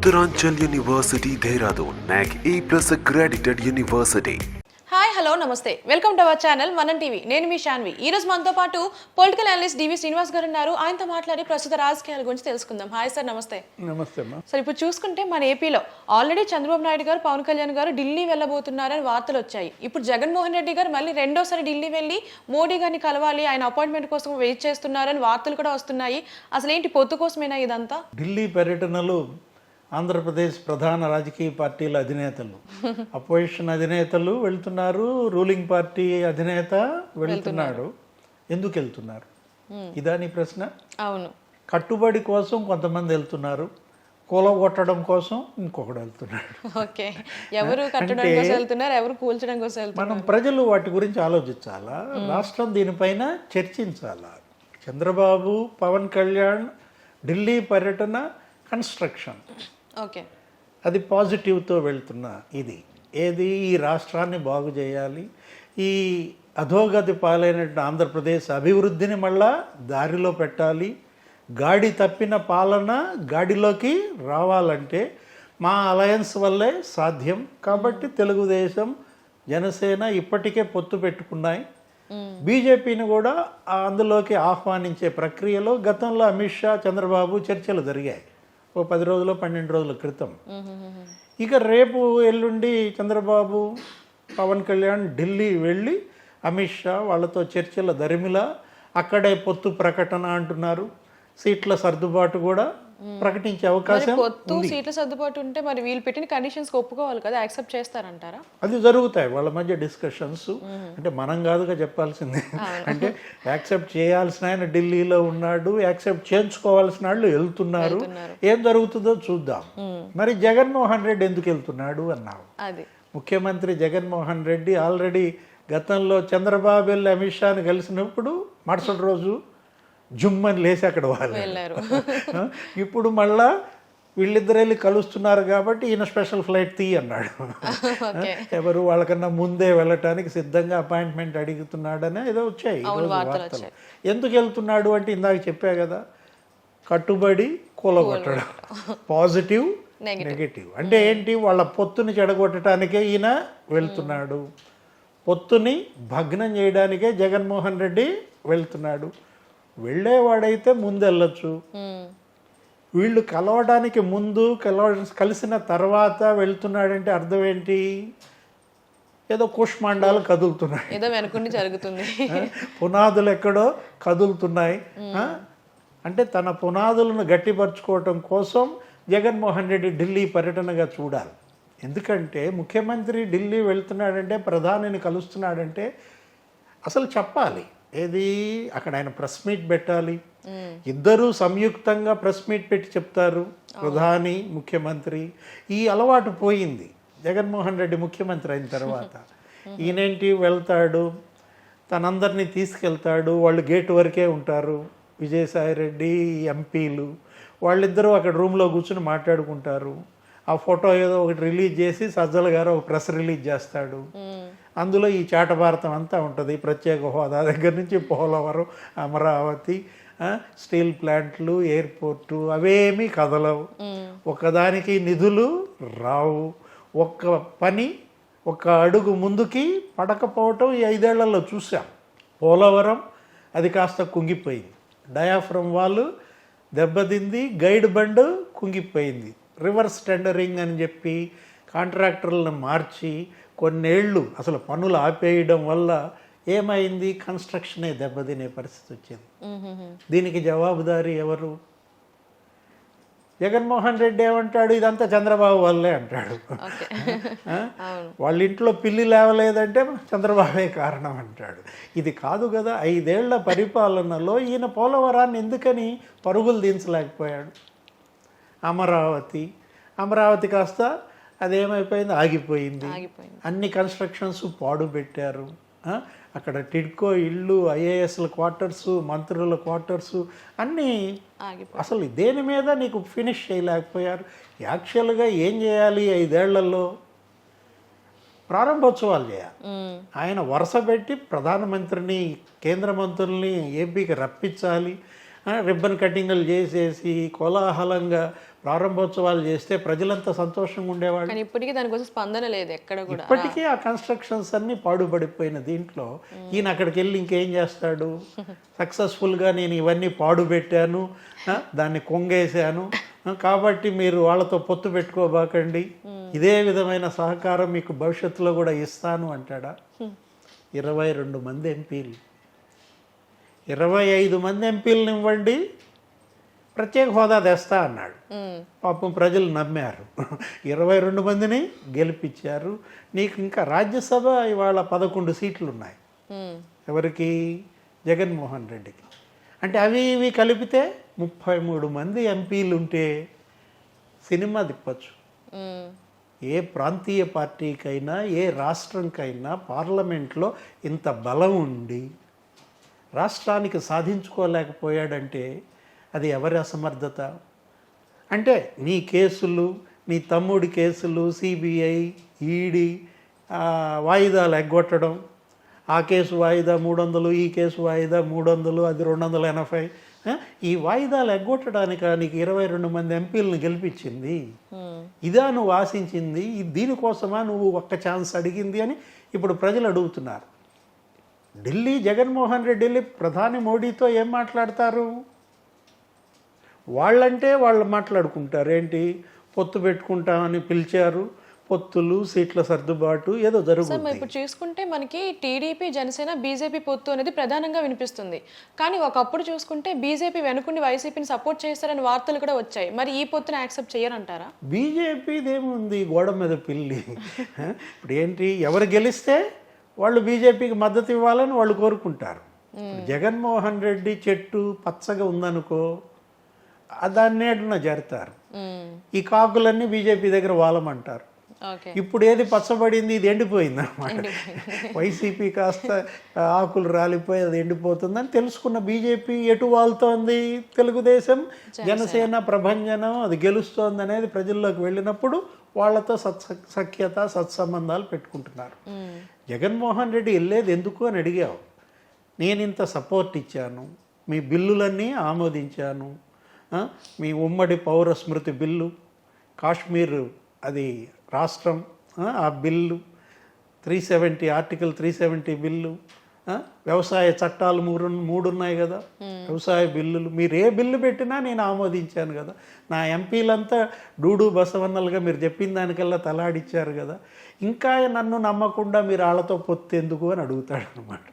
Uttaranchal University, Dehradun, NAC A plus accredited university. Hi hello నమస్తే welcome to our channel Manam TV నేను మీ శాన్వి ఈ రోజు మనతో పాటు పొలిటికల్ అనలిస్ట్ డివి శ్రీనివాస్ గారు ఉన్నారు. ఆయనతో మాట్లాడి ప్రస్తుత రాజకీయాల గురించి తెలుసుకుందాం. హాయ్ సార్ నమస్తే. నమస్తే అమ్మా సార్ ఇప్పుడు చూసుకుంటే మన ఏపీలో ఆల్రెడీ చంద్రబాబు నాయుడు గారు పవన్ కళ్యాణ్ గారు ఢిల్లీ వెళ్ళబోతున్నారని వార్తలు వచ్చాయి. ఇప్పుడు జగన్మోహన్ రెడ్డి గారు మళ్ళీ రెండోసారి ఢిల్లీ వెళ్ళి మోడీ గారిని కలవాలి ఆయన అపాయింట్మెంట్ కోసం వెయిట్ చేస్తున్నారని వార్తలు కూడా వస్తున్నాయి. అసలు ఏంటి పొత్తు కోసమేనా ఇదంతా? ఢిల్లీ పర్యటనలు ఆంధ్రప్రదేశ్ ప్రధాన రాజకీయ పార్టీల అధినేతలు. అపోజిషన్ అధినేతలు వెళ్తున్నారు రూలింగ్ పార్టీ అధినేత వెళ్తున్నాడు. ఎందుకు వెళ్తున్నారు? ఇదా నీ ప్రశ్న? అవును. కట్టుబడి కోసం కొంతమంది వెళ్తున్నారు. కూలగొట్టడం కోసం ఇంకొకడు వెళ్తున్నాడు. ఓకే. ఎవరు కట్టడం కోసం వెళ్తున్నారు ఎవరు కూల్చడం కోసం వెళ్తున్నారు? మనం ప్రజలు వాటి గురించి ఆలోచించాలా? రాష్ట్రం దీనిపైన చర్చించాలా? చంద్రబాబు పవన్ కళ్యాణ్ ఢిల్లీ పర్యటన కన్స్ట్రక్షన్. ఓకే. అది పాజిటివ్తో వెళ్తున్న ఇది. ఏది? ఈ రాష్ట్రాన్ని బాగు చేయాలి. ఈ అధోగతి పాలైన ఆంధ్రప్రదేశ్ అభివృద్ధిని మళ్ళా దారిలో పెట్టాలి. గాడి తప్పిన పాలన గాడిలోకి రావాలంటే మా అలయన్స్ వల్లే సాధ్యం. కాబట్టి తెలుగుదేశం జనసేన ఇప్పటికే పొత్తు పెట్టుకున్నాయి. బీజేపీని కూడా అందులోకి ఆహ్వానించే ప్రక్రియలో గతంలో అమిత్ షా చంద్రబాబు చర్చలు జరిగాయి. ఓ పది రోజులు పన్నెండు రోజుల క్రితం. ఇక రేపు ఎల్లుండి చంద్రబాబు పవన్ కళ్యాణ్ ఢిల్లీ వెళ్ళి అమిత్ షా వాళ్ళతో చర్చల దరిమిలా అక్కడే పొత్తు ప్రకటన అంటున్నారు. సీట్ల సర్దుబాటు కూడా ప్రకటించే అవకాశం పొత్తు సీట్ల సర్దుబాటు ఉంటే మరి వీళ్ళు పెట్టిన కండిషన్స్ ఒప్పుకోవాలి కదా యాక్సెప్ట్ చేస్తారంటారా? అది జరుగుతాయి. వాళ్ళ మధ్య డిస్కషన్స్ అంటే మనం కాదుగా చెప్పాల్సిందే. అంటే యాక్సెప్ట్ చేయాల్సిన ఆయన ఢిల్లీలో ఉన్నాడు యాక్సెప్ట్ చేయించుకోవాల్సిన వాళ్ళు వెళ్తున్నారు. ఏం జరుగుతుందో చూద్దాం. మరి జగన్మోహన్ రెడ్డి ఎందుకు వెళ్తున్నాడు అన్నావు? ముఖ్యమంత్రి జగన్మోహన్ రెడ్డి ఆల్రెడీ గతంలో చంద్రబాబు వెళ్ళి అమిత్ షాని కలిసినప్పుడు మరుసటి రోజు జుమ్మని లేచి అక్కడ వాళ్ళు వెళ్ళారు. ఇప్పుడు మళ్ళా వీళ్ళిద్దరు వెళ్ళి కలుస్తున్నారు కాబట్టి ఈయన స్పెషల్ ఫ్లైట్ తీ అన్నాడు. ఎవరు వాళ్ళకన్నా ముందే వెళ్ళటానికి సిద్ధంగా అపాయింట్మెంట్ అడుగుతున్నాడనే ఏదో వచ్చాయి వార్తలు ఎందుకు వెళ్తున్నాడు అంటే ఇందాక చెప్పా కదా కట్టుబడి కూలగొట్టడం. Positive negative. అంటే ఏంటి? వాళ్ళ పొత్తుని చెడగొట్టడానికే ఈయన వెళ్తున్నాడు. పొత్తుని భగ్నం చేయడానికే జగన్మోహన్ రెడ్డి వెళ్తున్నాడు. వెళ్ళేవాడైతే ముందు వెళ్ళొచ్చు. వీళ్ళు కలవడానికి ముందు కలవ కలిసిన తర్వాత వెళ్తున్నాడంటే అర్థం ఏంటి? ఏదో కుష్మాండాలు కదులుతున్నాయి. ఏదో వెనుకుండి జరుగుతుంది. పునాదులు ఎక్కడో కదులుతున్నాయి? అంటే తన పునాదులను గట్టిపరచుకోవటం కోసం జగన్మోహన్ రెడ్డి ఢిల్లీ పర్యటనగా చూడాలి. ఎందుకంటే ముఖ్యమంత్రి ఢిల్లీ వెళ్తున్నాడంటే ప్రధానిని కలుస్తున్నాడంటే అసలు చెప్పాలి. ఏది? అక్కడ ఆయన ప్రెస్ మీట్ పెట్టాలి. ఇద్దరూ సంయుక్తంగా ప్రెస్ మీట్ పెట్టి చెప్తారు. ప్రధాని ముఖ్యమంత్రి. ఈ అలవాటు పోయింది. జగన్మోహన్ రెడ్డి ముఖ్యమంత్రి అయిన తర్వాత. ఈయనేంటి? వెళ్తాడు. తనందరినీ తీసుకెళ్తాడు. వాళ్ళు గేట్ వరకే ఉంటారు. విజయసాయి రెడ్డి ఎంపీలు. వాళ్ళిద్దరూ అక్కడ రూమ్లో కూర్చుని మాట్లాడుకుంటారు. ఆ ఫోటో ఏదో ఒకటి రిలీజ్ చేసి సజ్జల గారు ఒక ప్రెస్ రిలీజ్ చేస్తాడు. అందులో ఈ చాట భారతం అంతా ఉంటుంది. ప్రత్యేక హోదా దగ్గర నుంచి పోలవరం అమరావతి స్టీల్ ప్లాంట్లు ఎయిర్పోర్టు అవేమీ కదలవు. ఒకదానికి నిధులు రావు. ఒక్క పని ఒక అడుగు ముందుకి పడకపోవటం ఈ ఐదేళ్ళలో చూసాం పోలవరం అది కాస్త కుంగిపోయింది. డయాఫ్రమ్ వాళ్ళు దెబ్బతింది గైడ్ బండ్ కుంగిపోయింది. రివర్స్ టెండరింగ్ అని చెప్పి కాంట్రాక్టర్లను మార్చి కొన్నేళ్ళు అసలు పనులు ఆపేయడం వల్ల ఏమైంది? కన్స్ట్రక్షనే దెబ్బతినే పరిస్థితి వచ్చింది. దీనికి జవాబుదారీ ఎవరు? జగన్మోహన్ రెడ్డి ఏమంటాడు? ఇదంతా చంద్రబాబు వల్లే అంటాడు? వాళ్ళ ఇంట్లో పిల్లి లేవలేదంటే చంద్రబాబే కారణం అంటాడు. ఇది కాదు కదా ఐదేళ్ళ పరిపాలనలో ఈయన పోలవరాన్ని ఎందుకని పరుగులు దించలేకపోయాడు అమరావతి. అమరావతి కాస్త అదేమైపోయింది? ఆగిపోయింది. అన్ని కన్స్ట్రక్షన్స్ పాడు పెట్టారు? అక్కడ టిడ్కో ఇళ్ళు ఐఏఎస్ల క్వార్టర్స్ మంత్రుల క్వార్టర్స్ అన్నీ అసలు దేని మీద నీకు ఫినిష్ చేయలేకపోయారు? యాక్చువల్గా ఏం చేయాలి ఐదేళ్ళలో? ప్రారంభోత్సవాలు చేయాలి. ఆయన వరుస పెట్టి ప్రధానమంత్రిని కేంద్ర మంత్రుల్ని ఏపీకి రప్పించాలి. రిబ్బన్ కటింగ్లు చేసేసి కోలాహలంగా ప్రారంభోత్సవాలు చేస్తే ప్రజలంతా సంతోషంగా ఉండేవాళ్ళు. ఇప్పటికీ దానికోసం స్పందన లేదు ఎక్కడ కూడా. ఇప్పటికీ ఆ కన్స్ట్రక్షన్స్ అన్ని పాడుపడిపోయిన దీంట్లో. ఈయన అక్కడికి వెళ్ళి ఇంకేం చేస్తాడు? సక్సెస్ఫుల్గా నేను ఇవన్నీ పాడుపెట్టాను ఆ, దాన్ని కొంగేశాను కాబట్టి మీరు వాళ్ళతో పొత్తు పెట్టుకోబాకండి. ఇదే విధమైన సహకారం మీకు భవిష్యత్తులో కూడా ఇస్తాను అంటాడా? ఇరవై రెండు మంది ఎంపీలు. ఇరవై ఐదు మంది ఎంపీలను ఇవ్వండి. ప్రత్యేక హోదా తెస్తా అన్నాడు. పాపం ప్రజలు నమ్మారు. ఇరవై రెండు మందిని గెలిపించారు. నీకు ఇంకా రాజ్యసభ ఇవాళ పదకొండు సీట్లు ఉన్నాయి ఎవరికి? జగన్మోహన్ రెడ్డికి. అంటే అవి ఇవి కలిపితే ముప్పై మూడు మంది ఎంపీలు ఉంటే సినిమా తిప్పచ్చు. ఏ ప్రాంతీయ పార్టీకైనా ఏ రాష్ట్రంకైనా పార్లమెంట్లో ఇంత బలం ఉండి రాష్ట్రానికి సాధించుకోలేకపోయాడంటే అది ఎవరి అసమర్థత? అంటే నీ కేసులు నీ తమ్ముడి కేసులు సిబిఐ ఈడీ వాయిదాలు ఎగ్గొట్టడం ఆ కేసు వాయిదా మూడు వందలు ఈ కేసు వాయిదా మూడు వందలు అది రెండు వందల ఎనభై ఈ వాయిదాలు ఎగ్గొట్టడానికి నీకు ఇరవై రెండు మంది ఎంపీలను గెలిపించింది. ఇదా నువ్వు ఆశించింది? దీనికోసమా నువ్వు ఒక్క ఛాన్స్ అడిగింది అని ఇప్పుడు ప్రజలు అడుగుతున్నారు. ఢిల్లీ జగన్మోహన్ రెడ్డి వెళ్ళి ప్రధాని మోడీతో ఏం మాట్లాడతారు? వాళ్ళంటే వాళ్ళు మాట్లాడుకుంటారు. ఏంటి? పొత్తు పెట్టుకుంటామని పిలిచారు. పొత్తులు సీట్ల సర్దుబాటు ఏదో జరుగుతుంది ఇప్పుడు చూసుకుంటే మనకి టీడీపీ జనసేన బీజేపీ పొత్తు అనేది ప్రధానంగా వినిపిస్తుంది. కానీ ఒకప్పుడు చూసుకుంటే బీజేపీ వెనుకుండి వైసీపీని సపోర్ట్ చేస్తారని వార్తలు కూడా వచ్చాయి. మరి ఈ పొత్తుని యాక్సెప్ట్ చేయరంటారా? బీజేపీదేముంది గోడ మీద పిల్లి? ఇప్పుడు ఏంటి? ఎవరు గెలిస్తే వాళ్ళు బీజేపీకి మద్దతు ఇవ్వాలని వాళ్ళు కోరుకుంటారు. జగన్మోహన్ రెడ్డి చెట్టు పచ్చగా ఉందనుకో దాన్ని నీడన జరుతారు ఈ కాకులన్నీ బీజేపీ దగ్గర వాలమంటారు. ఓకే. ఇప్పుడు ఏది పచ్చబడింది ఇది ఎండిపోయింది. అనమాట వైసీపీ కాస్త ఆకులు రాలిపోయి అది ఎండిపోతుందని తెలుసుకున్న బీజేపీ ఎటు వాళ్తోంది? తెలుగుదేశం జనసేన. ప్రభంజనం అది గెలుస్తోంది అనేది ప్రజల్లోకి వెళ్ళినప్పుడు వాళ్ళతో సత్ సఖ్యత సత్సంబంధాలు పెట్టుకుంటున్నారు. జగన్మోహన్ రెడ్డి వెళ్ళేది ఎందుకు అని అడిగావు? నేను ఇంత సపోర్ట్ ఇచ్చాను మీ బిల్లులన్నీ ఆమోదించాను మీ ఉమ్మడి పౌర స్మృతి బిల్లు కాశ్మీర్ అది రాష్ట్రం ఆ, bill three seventy article three seventy bill వ్యవసాయ చట్టాలు మూడు మూడు ఉన్నాయి కదా వ్యవసాయ బిల్లులు. మీరు ఏ బిల్లు పెట్టినా నేను ఆమోదించాను కదా. నా ఎంపీలంతా డూడు బసవన్నలుగా మీరు చెప్పిన దానికల్లా తలాడిచ్చారు కదా. ఇంకా నన్ను నమ్మకుండా మీరు వాళ్ళతో పొత్తు ఎందుకు అని అడుగుతాడు అనమాట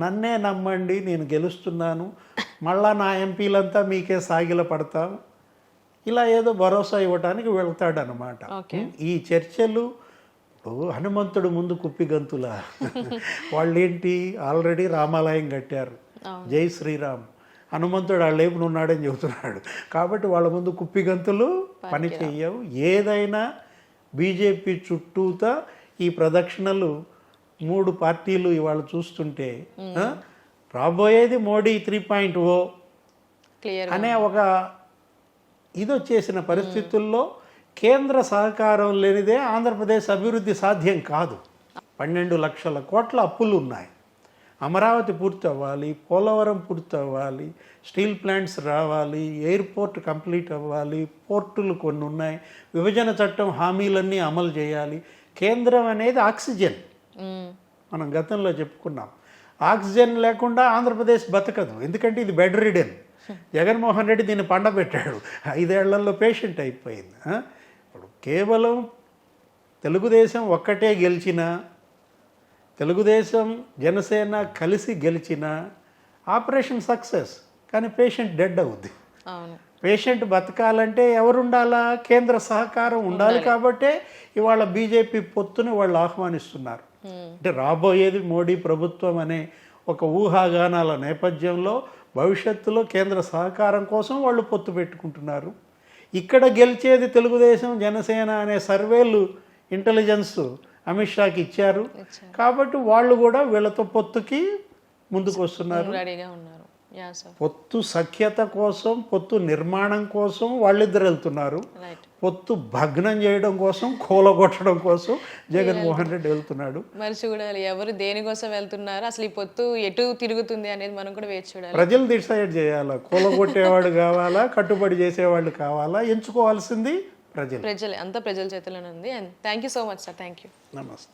నన్నే నమ్మండి నేను గెలుస్తున్నాను. మళ్ళా నా ఎంపీలంతా మీకే సాగిల పడతాం. ఇలా ఏదో భరోసా ఇవ్వటానికి వెళ్తాడనమాట. ఈ చర్చలు హనుమంతుడు ముందు కుప్పిగంతుల వాళ్ళేంటి? ఆల్రెడీ రామాలయం కట్టారు. జై శ్రీరామ్. హనుమంతుడు వాళ్ళ లేపున ఉన్నాడని చెబుతున్నాడు. కాబట్టి వాళ్ళ ముందు కుప్పిగంతులు పని చెయ్యవు. ఏదైనా బీజేపీ చుట్టూతా ఈ ప్రదక్షిణలు మూడు పార్టీలు ఇవాళ చూస్తుంటే రాబోయేది మోడీ త్రీ పాయింట్ ఓ అనే ఒక ఇది వచ్చేసిన పరిస్థితుల్లో కేంద్ర సహకారం లేనిదే ఆంధ్రప్రదేశ్ అభివృద్ధి సాధ్యం కాదు. పన్నెండు లక్షల కోట్ల అప్పులు ఉన్నాయి. అమరావతి పూర్తి అవ్వాలి పోలవరం పూర్తి అవ్వాలి స్టీల్ ప్లాంట్స్ రావాలి ఎయిర్పోర్ట్ కంప్లీట్ అవ్వాలి పోర్టులు కొన్ని ఉన్నాయి విభజన చట్టం హామీలన్నీ అమలు చేయాలి. కేంద్రం అనేది ఆక్సిజన్. మనం గతంలో చెప్పుకున్నాం. ఆక్సిజన్ లేకుండా ఆంధ్రప్రదేశ్ బతకదు. ఎందుకంటే ఇది బెడ్ రిడెన్. జగన్మోహన్ రెడ్డి దీన్ని పండబెట్టాడు. ఐదేళ్ళలో పేషెంట్ అయిపోయింది? ఇప్పుడు కేవలం తెలుగుదేశం ఒక్కటే గెలిచిన తెలుగుదేశం జనసేన కలిసి గెలిచిన ఆపరేషన్ సక్సెస్. కానీ పేషెంట్ డెడ్ అవుద్ది. పేషెంట్ బతకాలంటే ఎవరు ఉండాలా కేంద్ర సహకారం ఉండాలి. కాబట్టే ఇవాళ బీజేపీ పొత్తుని వాళ్ళు ఆహ్వానిస్తున్నారు. అంటే రాబోయేది మోడీ ప్రభుత్వం అనే ఒక ఊహాగానాల నేపథ్యంలో భవిష్యత్తులో కేంద్ర సహకారం కోసం వాళ్ళు పొత్తు పెట్టుకుంటున్నారు. ఇక్కడ గెలిచేది తెలుగుదేశం జనసేన అనే సర్వేలు ఇంటెలిజెన్స్ అమిత్ షాకి ఇచ్చారు. కాబట్టి వాళ్ళు కూడా వీళ్ళతో పొత్తుకి ముందుకు వస్తున్నారు. పొత్తు సఖ్యత కోసం పొత్తు నిర్మాణం కోసం వాళ్ళిద్దరు వెళ్తున్నారు. పొత్తు భగ్నం చేయడం కోసం కూలగొట్టడం కోసం జగన్మోహన్ రెడ్డి వెళ్తున్నాడు. మరి చూడాలి ఎవరు దేనికోసం వెళ్తున్నారు? అసలు ఈ పొత్తు ఎటు తిరుగుతుంది అనేది మనం కూడా వేచి చూడాలి. ప్రజలు డిసైడ్ చేయాలా? కూలగొట్టేవాడు కావాలా? కట్టుబడి చేసేవాళ్ళు కావాలా? ఎంచుకోవాల్సింది ప్రజలు. ప్రజలే. అంతా ప్రజల చేతిలోనే ఉంది. And thank you so much sir. Thank you. నమస్తే.